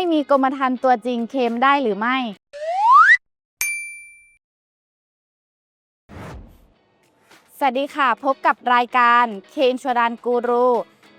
ไม่มีกรมธรรม์ตัวจริงเคมได้หรือไม่สวัสดีค่ะ พบกับรายการเคนชวรันกูรู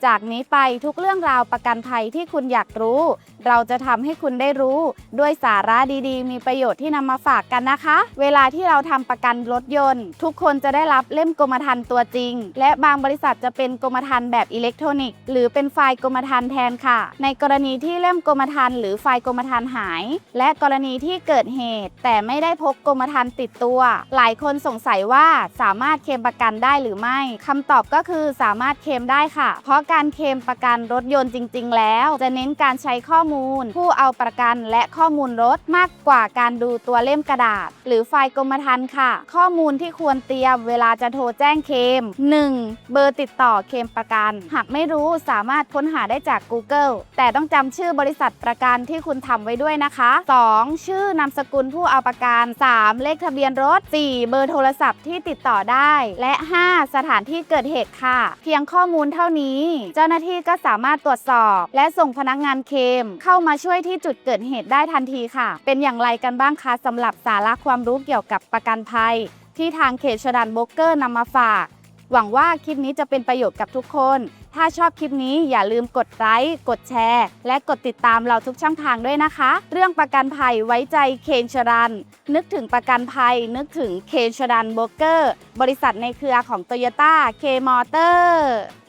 จากนี้ไปทุกเรื่องราวประกันภัยที่คุณอยากรู้ เราจะทำให้คุณได้รู้ ด้วยสาระดีๆ มีประโยชน์ที่นำมาฝากกันนะคะ เวลาที่เราทำประกันรถยนต์ ทุกคนจะได้รับเล่มกรมธรรม์ตัวจริง และบางบริษัทจะเป็นกรมธรรม์แบบอิเล็กทรอนิกส์หรือเป็นไฟล์กรมธรรม์แทนค่ะ ในกรณีที่เล่มกรมธรรม์หรือไฟล์กรมธรรม์หาย และกรณีที่เกิดเหตุ แต่ไม่ได้พกกรมธรรม์ติดตัว หลายคนสงสัยว่าสามารถเคลมประกันได้หรือไม่คำตอบก็คือสามารถเคลมได้ค่ะ เพราะการเคลมประกันรถยนต์จริง ๆ แล้ว จะเน้นการใช้ข้อมูล ผู้เอาประกันและข้อมูลรถมากกว่าการดูตัวเล่มกระดาษ หรือไฟล์กรมธรรม์ค่ะ ข้อมูลที่ควรเตรียมเวลาจะโทรแจ้งเคลม 1. เบอร์ติดต่อเคลมประกัน หากไม่รู้สามารถค้นหาได้จาก Google แต่ต้องจำชื่อบริษัทประกันที่คุณทำไว้ด้วยนะคะ 2. ชื่อนามสกุลผู้เอาประกัน 3. เลขทะเบียนรถ 4. เบอร์โทรศัพท์ที่ติดต่อได้ และ 5. สถานที่เกิดเหตุค่ะ เพียงข้อมูลเท่านี้เจ้าหน้าที่ก็สามารถตรวจสอบ และส่งพนักงานเคม เข้ามาช่วยที่จุดเกิดเหตุได้ทันทีค่ะ เป็นอย่างไรกันบ้างคะสำหรับสาระความรู้เกี่ยวกับประกันภัย ที่ทางเขตชดันโบกเกอร์นำมาฝาก หวังว่าคลิปนี้จะเป็นประโยชน์กับทุกคน ถ้าชอบคลิปนี้อย่าลืมกดไลค์กดแชร์ และกดติดตามเราทุกช่องทางด้วยนะคะ เรื่องประกันภัยไว้ใจเคนชรัน นึกถึงประกันภัย นึกถึงเคนชรันโบรกเกอร์ บริษัทในเครือของโตโยต้าเคมอเตอร์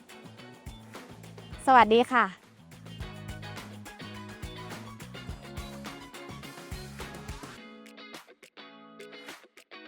สวัสดีค่ะ